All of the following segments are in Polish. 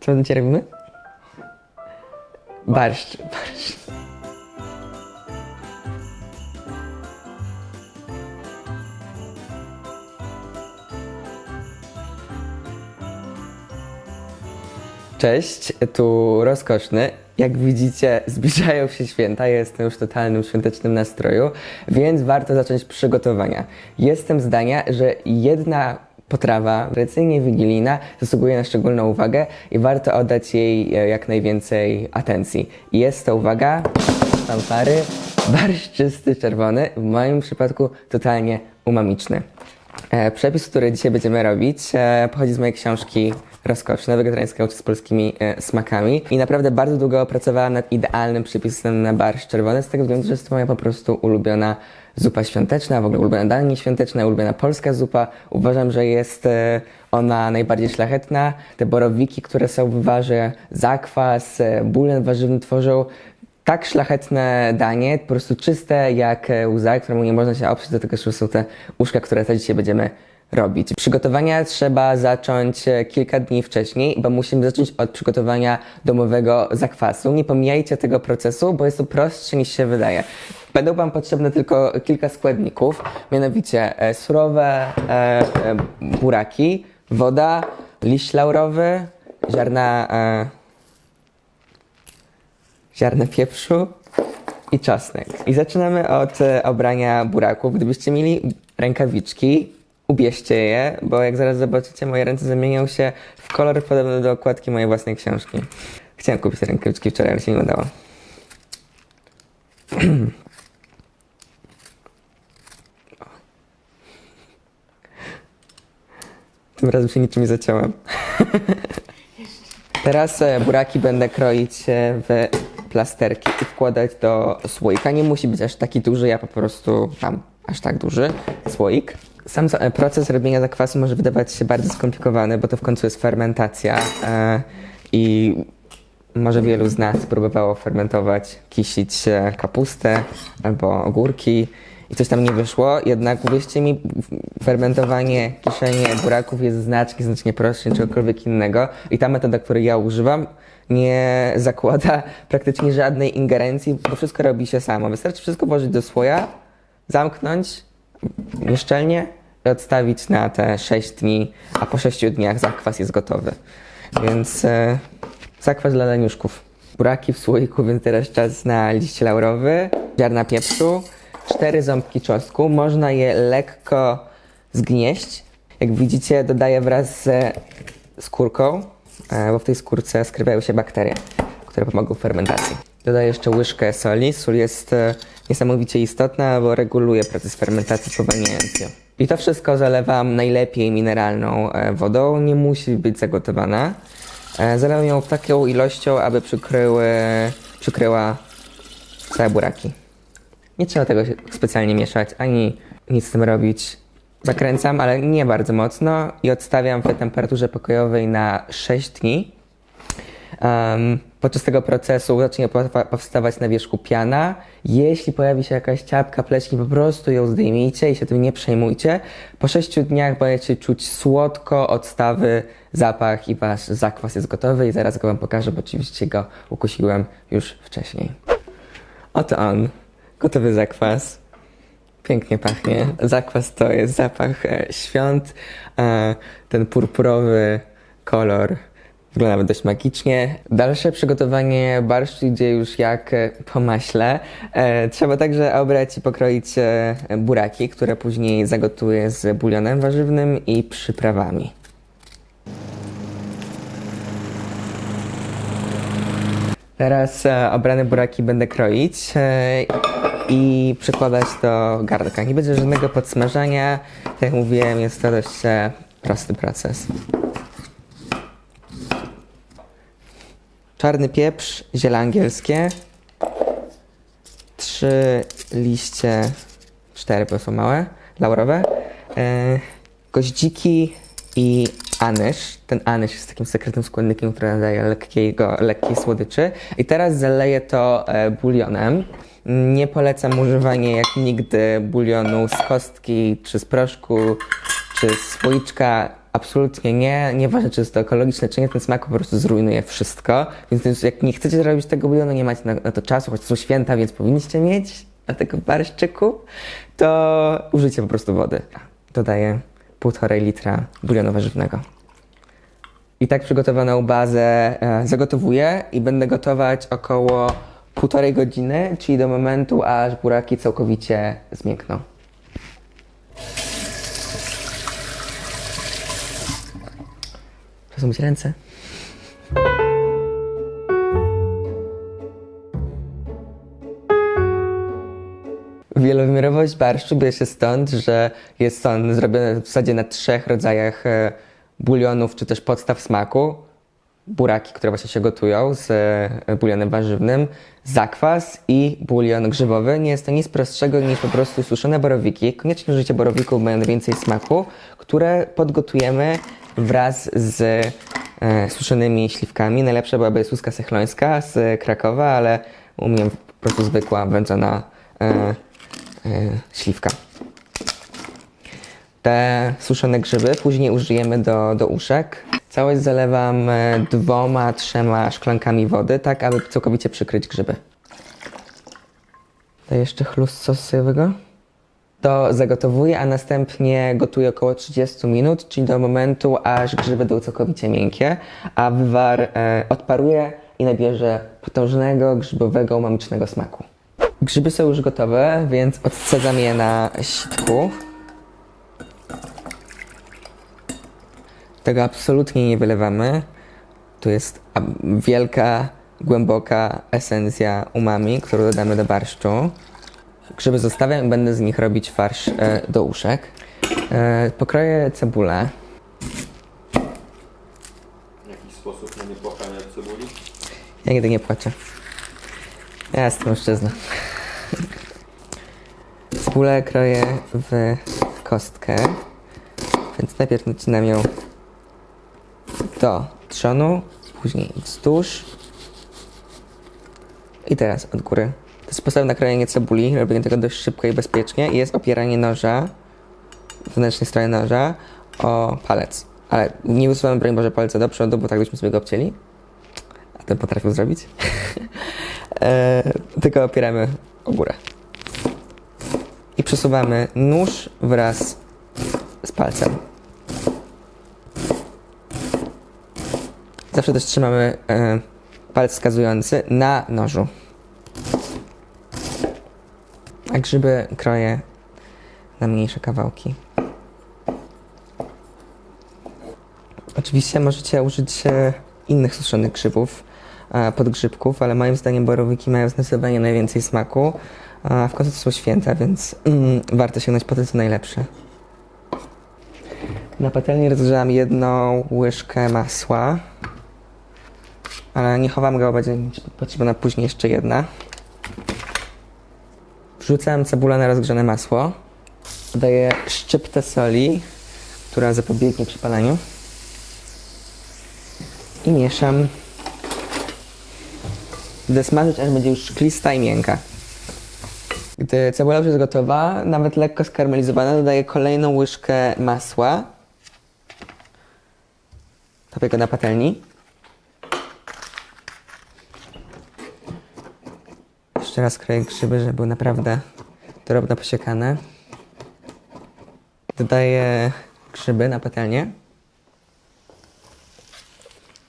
Co dzisiaj robimy? Barszcz. Barszcz. Cześć, tu rozkoszny. Jak widzicie, zbliżają się święta, jestem już w totalnym świątecznym nastroju, więc warto zacząć przygotowania. Jestem zdania, że jedna potrawa, tradycyjnie wigilijna, zasługuje na szczególną uwagę i warto oddać jej e, jak najwięcej atencji. Jest to, uwaga, fanfary, barszcz czysty czerwony, w moim przypadku totalnie umamiczny. E, przepis, który dzisiaj będziemy robić, e, pochodzi z mojej książki Rozkoszne, wegetariańska uczta z polskimi smakami i naprawdę bardzo długo pracowałam nad idealnym przepisem na barszcz czerwony, z tego względu, że jest to moja po prostu ulubiona zupa świąteczna, w ogóle ulubiona danie świąteczne, ulubiona polska zupa. Uważam, że jest e, ona najbardziej szlachetna. Te borowiki, które są w warze, zakwas, e, bulion warzywny tworzą tak szlachetne danie, po prostu czyste jak e, łza, któremu nie można się oprzeć, do tego że są te uszka, które też dzisiaj będziemy robić. Przygotowania trzeba zacząć kilka dni wcześniej, bo musimy zacząć od przygotowania domowego zakwasu. Nie pomijajcie tego procesu, bo jest to prostsze niż się wydaje. Będą Wam potrzebne tylko kilka składników, mianowicie e, surowe e, e, buraki, woda, liść laurowy, ziarna ziarna pieprzu i czosnek. I zaczynamy od obrania buraków. Gdybyście mieli rękawiczki, ubierzcie je, bo jak zaraz zobaczycie, moje ręce zamienią się w kolor podobny do okładki mojej własnej książki. Chciałem kupić te rękawiczki wczoraj, ale się nie udało. Tym razem się niczym nie zaciąłem. Teraz e, buraki będę kroić e, w plasterki i wkładać do słoika. Nie musi być aż taki duży, ja po prostu mam aż tak duży słoik. Sam e, proces robienia zakwasu może wydawać się bardzo skomplikowany, bo to w końcu jest fermentacja i może wielu z nas próbowało fermentować, kisić kapustę albo ogórki i coś tam nie wyszło. Jednak uwierzcie mi, fermentowanie, kiszenie buraków jest znacznie, znacznie prostsze niż czegokolwiek innego. I ta metoda, której ja używam, nie zakłada praktycznie żadnej ingerencji, bo wszystko robi się samo. Wystarczy wszystko włożyć do słoja, zamknąć nieszczelnie i odstawić na te 6 dni, a po 6 dniach zakwas jest gotowy. Więc e, zakwas dla leniuszków. Buraki w słoiku, więc teraz czas na liść laurowy, ziarna pieprzu, cztery ząbki czosnku. Można je lekko zgnieść. Jak widzicie, dodaję wraz ze skórką, e, bo w tej skórce skrywają się bakterie, które pomogą w fermentacji. Dodaję jeszcze łyżkę soli. Sól jest e, niesamowicie istotna, bo reguluje proces fermentacji, spowalniając ją. I to wszystko zalewam najlepiej mineralną e, wodą. Nie musi być zagotowana. Zalewam ją taką ilością, aby przykryły, przykryła całe buraki. Nie trzeba tego specjalnie mieszać, ani nic z tym robić. Zakręcam, ale nie bardzo mocno i odstawiam w temperaturze pokojowej na 6 dni. Um, podczas tego procesu zacznie po- powstawać na wierzchu piana. Jeśli pojawi się jakaś ciapka, pleśni, po prostu ją zdejmijcie i się tym nie przejmujcie. Po 6 dniach będziecie czuć słodko, odstawy, zapach i wasz zakwas jest gotowy i zaraz go wam pokażę, bo oczywiście go ukusiłem już wcześniej. Oto on, gotowy zakwas. Pięknie pachnie. Zakwas to jest zapach e, świąt. E, ten purpurowy kolor wygląda nawet dość magicznie. Dalsze przygotowanie barszczu idzie już jak e, po maśle. Trzeba także obrać i pokroić buraki, które później zagotuję z bulionem warzywnym i przyprawami. Teraz obrane buraki będę kroić i przykładać do garnka. Nie będzie żadnego podsmażania. Jak mówiłem, jest to dość e, prosty proces. Czarny pieprz, ziele angielskie, trzy liście, cztery bo są małe, laurowe, e, goździki i anyż. Ten anyż jest takim sekretnym składnikiem, który nadaje lekkiego, lekkiej słodyczy. I teraz zaleję to e, bulionem. Nie polecam używania jak nigdy bulionu z kostki, czy z proszku, czy z słoiczka. absolutnie nie. Nieważne, czy jest to ekologiczne, czy nie, ten smak po prostu zrujnuje wszystko. Więc jak nie chcecie zrobić tego bulionu, nie macie na, na to czasu, choć są święta, więc powinniście mieć na tego barszczyku, to użyjcie po prostu wody. Dodaję półtorej litra bulionu warzywnego. I tak przygotowaną bazę e, zagotowuję i będę gotować około półtorej godziny, czyli do momentu, aż buraki całkowicie zmiękną. Czas umyć ręce. Wielowymiarowość barszczu bierze się stąd, że jest on zrobiony w zasadzie na trzech rodzajach e, bulionów czy też podstaw smaku. Buraki, które właśnie się gotują z e, bulionem warzywnym, zakwas i bulion grzybowy. Nie jest to nic prostszego niż po prostu suszone borowiki. Koniecznie użycie borowików, mają więcej smaku, które podgotujemy wraz z e, suszonymi śliwkami. Najlepsza byłaby suska sechlońska z Krakowa, ale u mnie po prostu zwykła wędzona e, e, śliwka. Te suszone grzyby później użyjemy do, do uszek. Całość zalewam e, dwoma, trzema szklankami wody, tak aby całkowicie przykryć grzyby. Daję jeszcze chlust sosu sojowego. To zagotowuję, a następnie gotuję około 30 minut, czyli do momentu, aż grzyby będą całkowicie miękkie, a wywar e, odparuje i nabierze potężnego, grzybowego, mamicznego smaku. Grzyby są już gotowe, więc odsadzam je na sitku. Tego absolutnie nie wylewamy. Tu jest wielka, głęboka esencja umami, którą dodamy do barszczu. Grzyby zostawiam i będę z nich robić farsz e, do uszek. E, pokroję cebulę. Jakiś sposób na niepłakanie cebuli? Ja nigdy nie płaczę. Ja jestem mężczyzna. Cebulę kroję w kostkę, więc najpierw nacinam ją do trzonu, później wzdłuż i teraz od góry. To jest sposób na krojenie cebuli, robienie tego dość szybko i bezpiecznie i jest opieranie noża, wewnętrznej strony noża o palec. Ale nie usuwamy, broń Boże, palca do przodu, bo tak byśmy sobie go obcięli. A ten potrafił zrobić. e, tylko opieramy o górę. I przesuwamy nóż wraz z palcem. Zawsze też trzymamy e, palec wskazujący na nożu. A grzyby kroję na mniejsze kawałki. Oczywiście możecie użyć e, innych suszonych grzybów, e, podgrzybków, ale moim zdaniem borowiki mają zdecydowanie najwięcej smaku. A w końcu to są święta, więc mm, warto sięgnąć po to, co najlepsze. Na patelni rozgrzałam jedną łyżkę masła, ale nie chowam go, będzie mi potrzebna później jeszcze jedna. Wrzucam cebulę na rozgrzane masło. Dodaję szczyptę soli, która zapobiegnie przypalaniu i mieszam. Gdy smażyć, aż będzie już szklista i miękka. Gdy cebula już jest gotowa, nawet lekko skarmelizowana, dodaję kolejną łyżkę masła. Topię go na patelni. Jeszcze raz kroję grzyby, żeby były naprawdę drobno posiekane. Dodaję grzyby na patelnię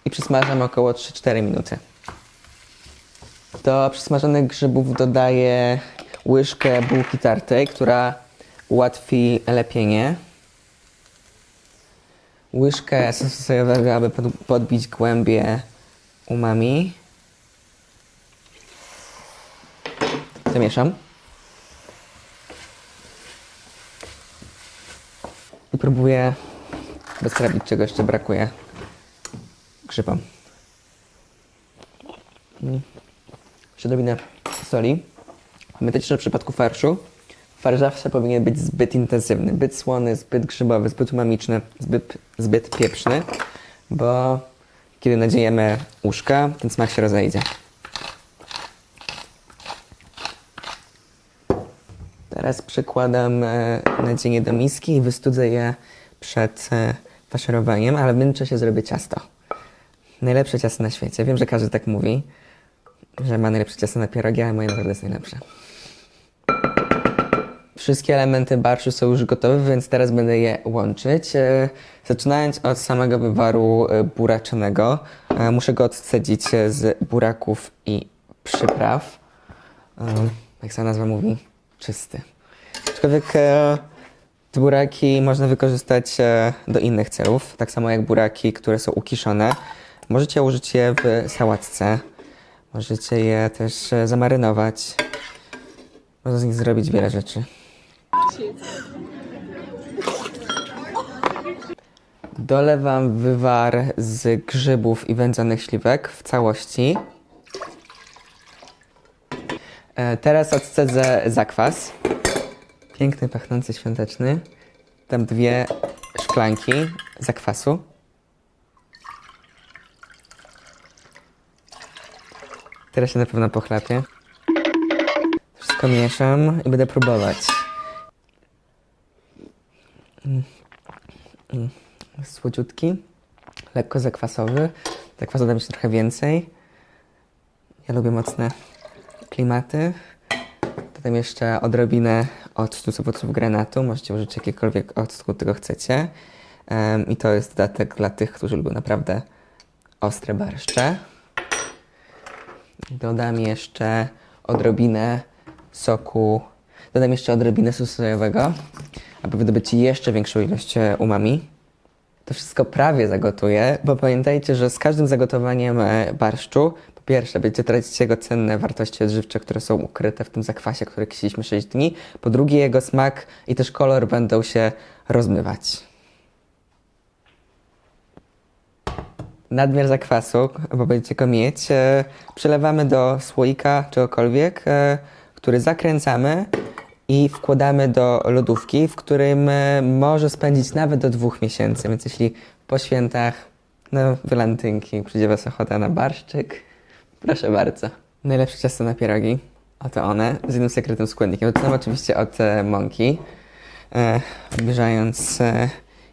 i przysmażam około 3-4 minuty. Do przysmażonych grzybów dodaję łyżkę bułki tartej, która ułatwi lepienie. Łyżkę sosu sojowego, aby pod- podbić głębie umami. Zamieszam. I próbuję bezprawić, czego jeszcze brakuje grzybom. Mm. Jeszcze odrobinę soli. Pamiętajcie, że w przypadku farszu farsz zawsze powinien być zbyt intensywny, zbyt słony, zbyt grzybowy, zbyt umamiczny, zbyt, zbyt pieprzny, bo kiedy nadziejemy uszka, ten smak się rozejdzie. Teraz przykładam e, nadzienie do miski i wystudzę je przed e, faszerowaniem, ale w międzyczasie zrobię ciasto. Najlepsze ciasto na świecie. Wiem, że każdy tak mówi, że ma najlepsze ciasto na pierogi, ale moje naprawdę jest najlepsze. Wszystkie elementy barszu są już gotowe, więc teraz będę je łączyć. E, Zaczynając od samego wywaru buraczonego, e, muszę go odcedzić z buraków i przypraw. Jak sama nazwa mówi, czysty. Aczkolwiek e, te buraki można wykorzystać e, do innych celów, tak samo jak buraki, które są ukiszone. Możecie użyć je w sałatce, możecie je też e, zamarynować. Można z nich zrobić wiele rzeczy. Dolewam wywar z grzybów i wędzonych śliwek w całości. E, Teraz odcedzę zakwas. Piękny, pachnący, świąteczny. Dam dwie szklanki zakwasu. Teraz się na pewno pochlapię. Wszystko mieszam i będę próbować. Słodziutki, lekko zakwasowy. Zakwasu dam jeszcze trochę więcej. Ja lubię mocne klimaty. Dodam jeszcze odrobinę octu z owoców granatu. Możecie użyć jakiekolwiek octu, tego chcecie. Em, I to jest dodatek dla tych, którzy lubią naprawdę ostre barszcze. Dodam jeszcze odrobinę soku. Dodam jeszcze odrobinę sosu sojowego, aby wydobyć jeszcze większą ilość e, umami. To wszystko prawie zagotuję, bo pamiętajcie, że z każdym zagotowaniem e, barszczu, pierwsze, będziecie tracić jego cenne wartości odżywcze, które są ukryte w tym zakwasie, który kisiliśmy 6 dni. Po drugie, jego smak i też kolor będą się rozmywać. nadmiar zakwasu, bo będziecie go mieć, e, przelewamy do słoika czegokolwiek, e, który zakręcamy i wkładamy do lodówki, w którym e, może spędzić nawet do dwóch miesięcy. Więc jeśli po świętach, no walentynki, przyjdzie was ochota na barszczyk, proszę bardzo. Najlepsze ciasto na pierogi, oto one, z jednym sekretnym składnikiem. Zaczynam oczywiście od e, mąki, e, e,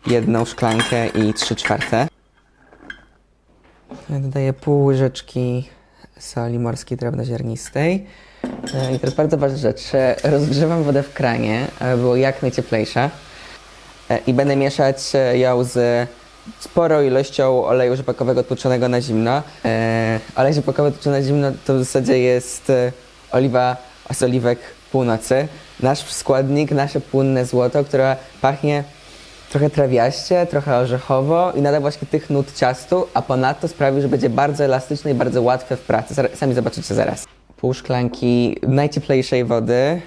jedną szklankę i trzy czwarte. Dodaję pół łyżeczki soli morskiej drobnoziarnistej. E, I teraz bardzo ważna rzecz. E, Rozgrzewam wodę w kranie, aby było jak najcieplejsza. E, I będę mieszać e, ją z sporą ilością oleju rzepakowego tłuczonego na zimno. E, olej rzepakowy tłuczony na zimno to w zasadzie jest e, oliwa z oliwek północy. Nasz składnik, nasze płynne złoto, które pachnie trochę trawiaście, trochę orzechowo i nada właśnie tych nut ciastu, a ponadto sprawi, że będzie bardzo elastyczne i bardzo łatwe w pracy. Sami zobaczycie zaraz. Pół szklanki najcieplejszej wody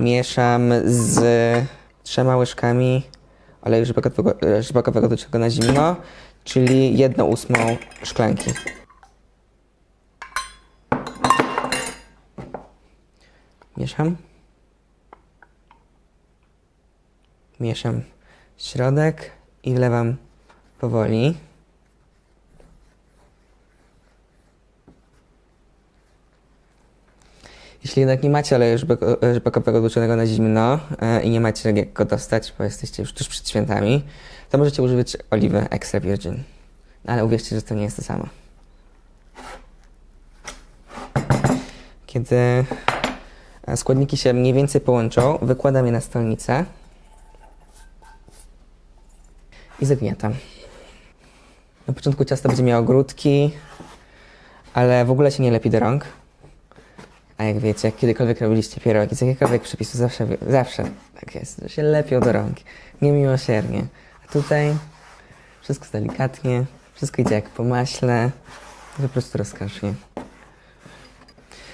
mieszam z trzema łyżkami oleju rzepakowego, e, rzepakowego do na zimno, czyli jedną ósmą szklanki. Mieszam. Mieszam środek i wlewam powoli. Jeśli jednak nie macie oleju rzepako- rzepakowego tłuczonego na zimno e, i nie macie jak go dostać, bo jesteście już tuż przed świętami, to możecie używać oliwy extra virgin. No, Ale uwierzcie, że to nie jest to samo. Kiedy e, składniki się mniej więcej połączą, wykładam je na stolnicę i zagniatam. Na początku ciasto będzie miało grudki, ale w ogóle się nie lepi do rąk. A jak wiecie, jak kiedykolwiek robiliście pierogi z jakiegokolwiek przepisu, zawsze, zawsze tak jest, że się lepią do rąk. Niemiłosiernie. A tutaj wszystko delikatnie, wszystko idzie jak po maśle, po prostu rozkosznie.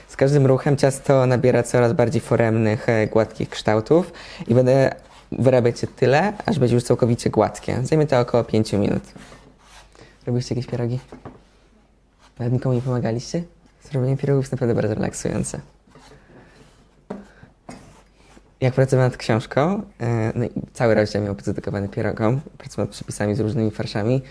Z każdym ruchem ciasto nabiera coraz bardziej foremnych, e, gładkich kształtów i będę wyrabiać je tyle, aż będzie już całkowicie gładkie. Zajmie to około 5 minut. Robiliście jakieś pierogi? Nawet nikomu nie pomagaliście? Zrobienie pierogów jest naprawdę bardzo relaksujące. Jak pracowałem nad książką, e, no i cały rozdział miał być dedykowany pierogom, pracowałem nad przepisami z różnymi farszami,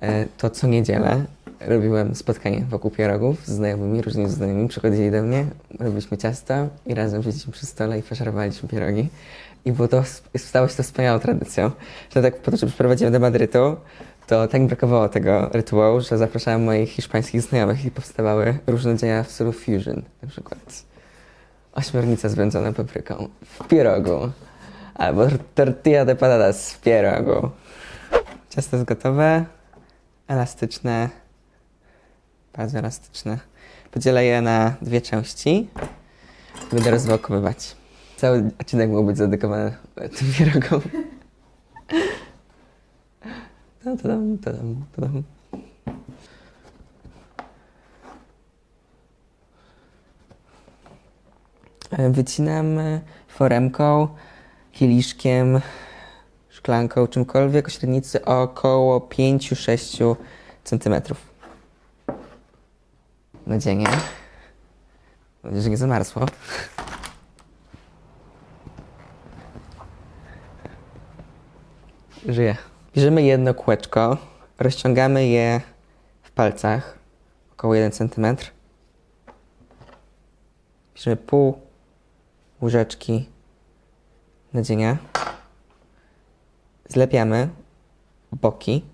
e, to co niedzielę robiłem spotkanie wokół pierogów z znajomymi, różnymi znajomymi, przychodzili do mnie, robiliśmy ciasto i razem siedzieliśmy przy stole i faszerowaliśmy pierogi. I było to, stało się to wspaniałą tradycją. Że tak po to, że przyprowadziłem do Madrytu, to tak brakowało tego rytuału, że zapraszałem moich hiszpańskich znajomych i powstawały różne dzieła w stylu fusion. Na przykład ośmiornica z wędzoną papryką w pierogu. Albo tortilla de patatas w pierogu. Ciasto jest gotowe. Elastyczne. Bardzo elastyczne. Podzielę je na dwie części. Będę rozwałkowywać. Cały odcinek mógł być zadedykowany tym pierogom. E, Wycinam e, foremką, kieliszkiem, szklanką, czymkolwiek o średnicy około 5-6 cm. Mam nadzieję, że nie zamarzło. Żyje. Bierzemy jedno kółeczko, rozciągamy je w palcach, około 1 cm. Bierzemy pół łyżeczki nadzienia. Zlepiamy boki,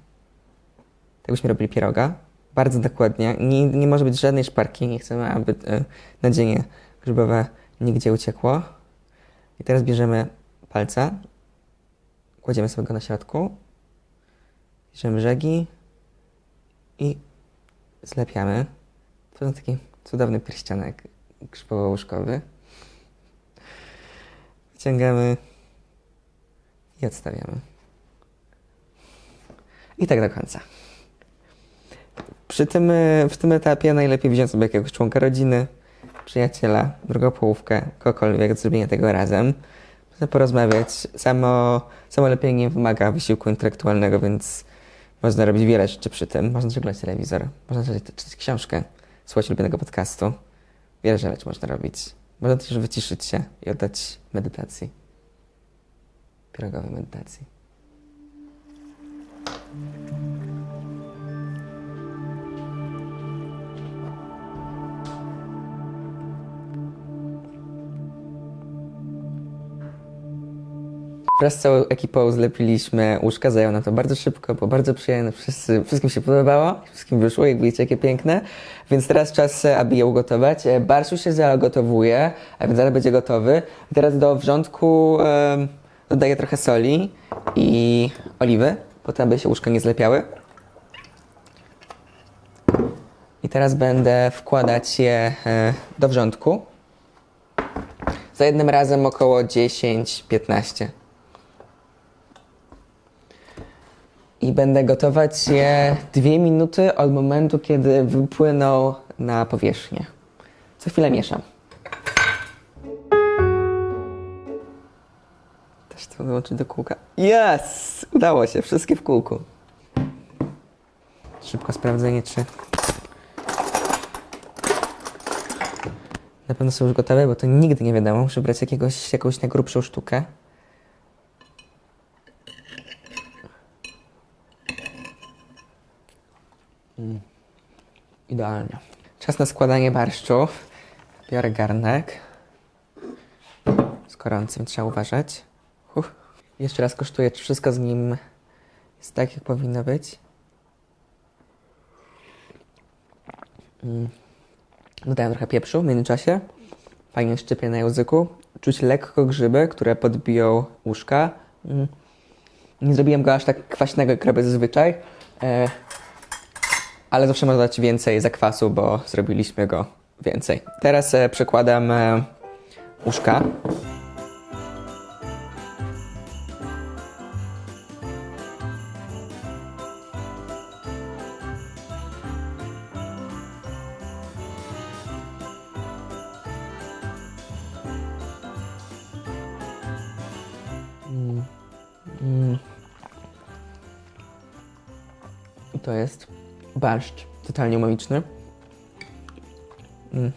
tak byśmy robili pieroga. Bardzo dokładnie. Nie, nie może być żadnej szparki. Nie chcemy, aby e, nadzienie grzybowe nigdzie uciekło. I teraz bierzemy palca, kładziemy sobie go na środku, bierzemy brzegi i zlepiamy. To taki cudowny pierścionek grzybowo-łóżkowy. Wyciągamy i odstawiamy. I tak do końca. Przy tym, y, w tym etapie najlepiej wziąć sobie jakiegoś członka rodziny, przyjaciela, drugą połówkę, kogokolwiek, do zrobienia tego razem. Można porozmawiać. Samo, samo lepienie wymaga wysiłku intelektualnego, więc można robić wiele rzeczy przy tym. Można oglądać telewizor, można czytać, czytać książkę, słuchać ulubionego podcastu. Wiele rzeczy można robić. Można też wyciszyć się i oddać medytacji. Pierogowej medytacji. Wraz z całą ekipą zlepiliśmy łóżka, zajęło nam to bardzo szybko, było bardzo przyjemne, wszyscy, wszystkim się podobało, wszystkim wyszło, jak widzicie, jakie piękne. Więc teraz czas, aby je ugotować. E, Barsz już się zagotowuje, a więc zaraz będzie gotowy. Teraz do wrzątku dodaję trochę soli i oliwy, po to, aby się łóżka nie zlepiały. I teraz będę wkładać je e, do wrzątku. Za jednym razem około 10-15. I będę gotować je dwie minuty od momentu, kiedy wypłyną na powierzchnię. Co chwilę mieszam. Też to dołączyć do kółka. Yes! Udało się, wszystkie w kółku. Szybko sprawdzenie, czy na pewno są już gotowe, bo to nigdy nie wiadomo. Muszę brać jakiegoś, jakąś najgrubszą sztukę. Idealnie. Czas na składanie barszczu. Biorę garnek. Z gorącym trzeba uważać. Jeszcze raz kosztuję, czy wszystko z nim jest tak, jak powinno być. Mm. Dodałem trochę pieprzu w międzyczasie. Fajnie szczypie na języku. Czuć lekko grzyby, które podbiją łóżka. Mm. Nie zrobiłem go aż tak kwaśnego, jak robię zazwyczaj. E, ale zawsze można dać więcej zakwasu, bo zrobiliśmy go więcej. Teraz e, przekładam e, barszcz totalnie umamiczny. Mm.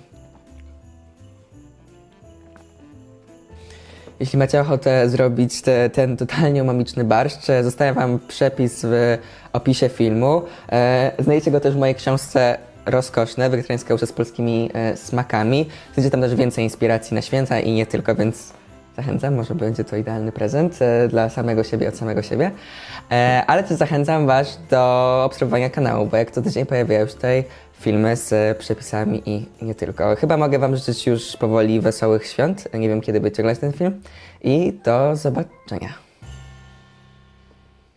Jeśli macie ochotę zrobić te, ten totalnie umamiczny barszcz, e, zostawiam wam przepis w opisie filmu. E, znajdziecie go też w mojej książce Rozkoszne, wegetariańska usza z polskimi e, smakami. Znajdziecie tam też więcej inspiracji na święta i nie tylko, więc Zachęcam, może będzie to idealny prezent e, dla samego siebie od samego siebie. E, ale też zachęcam Was do obserwowania kanału, bo jak co tydzień pojawiają się tutaj filmy z przepisami i nie tylko. Chyba mogę Wam życzyć już powoli wesołych świąt. Nie wiem, kiedy będziecie oglądać ten film. I do zobaczenia.